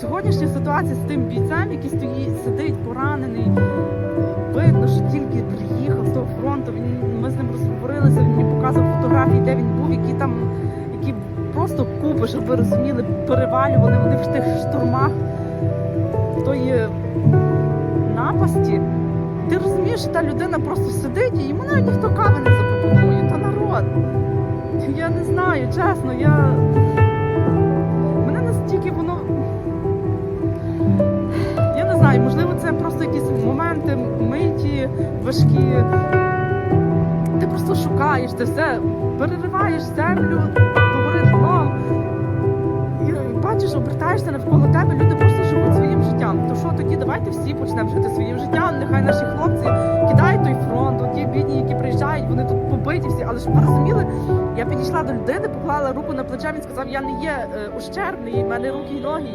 Сьогоднішня ситуація з тим бійцем, який стоїть, сидить поранений. Видно, що тільки приїхав з того фронту. Він ми з ним розговорилися. Він мені показував фотографії, де він був, які там, які просто купи, щоб ви розуміли, перевалювали вони в тих штурмах тої напасті. Ти розумієш, що та людина просто сидить і йому навіть ніхто кави не запропонує. Та народ. Я не знаю, чесно, я. Моменти миті, важкі. Ти просто шукаєш це все, перериваєш землю, догори дном. І бачиш, обертаєшся навколо тебе, люди просто живуть своїм життям. То що тоді давайте всі почнемо жити своїм життям. Нехай наші хлопці кидають той фронт, ті бідні, які приїжджають, вони тут побиті всі. Але щоб ви розуміли, я підійшла до людини, поклала руку на плече, він сказав, я не є е, ущербний, в мене руки й ноги є.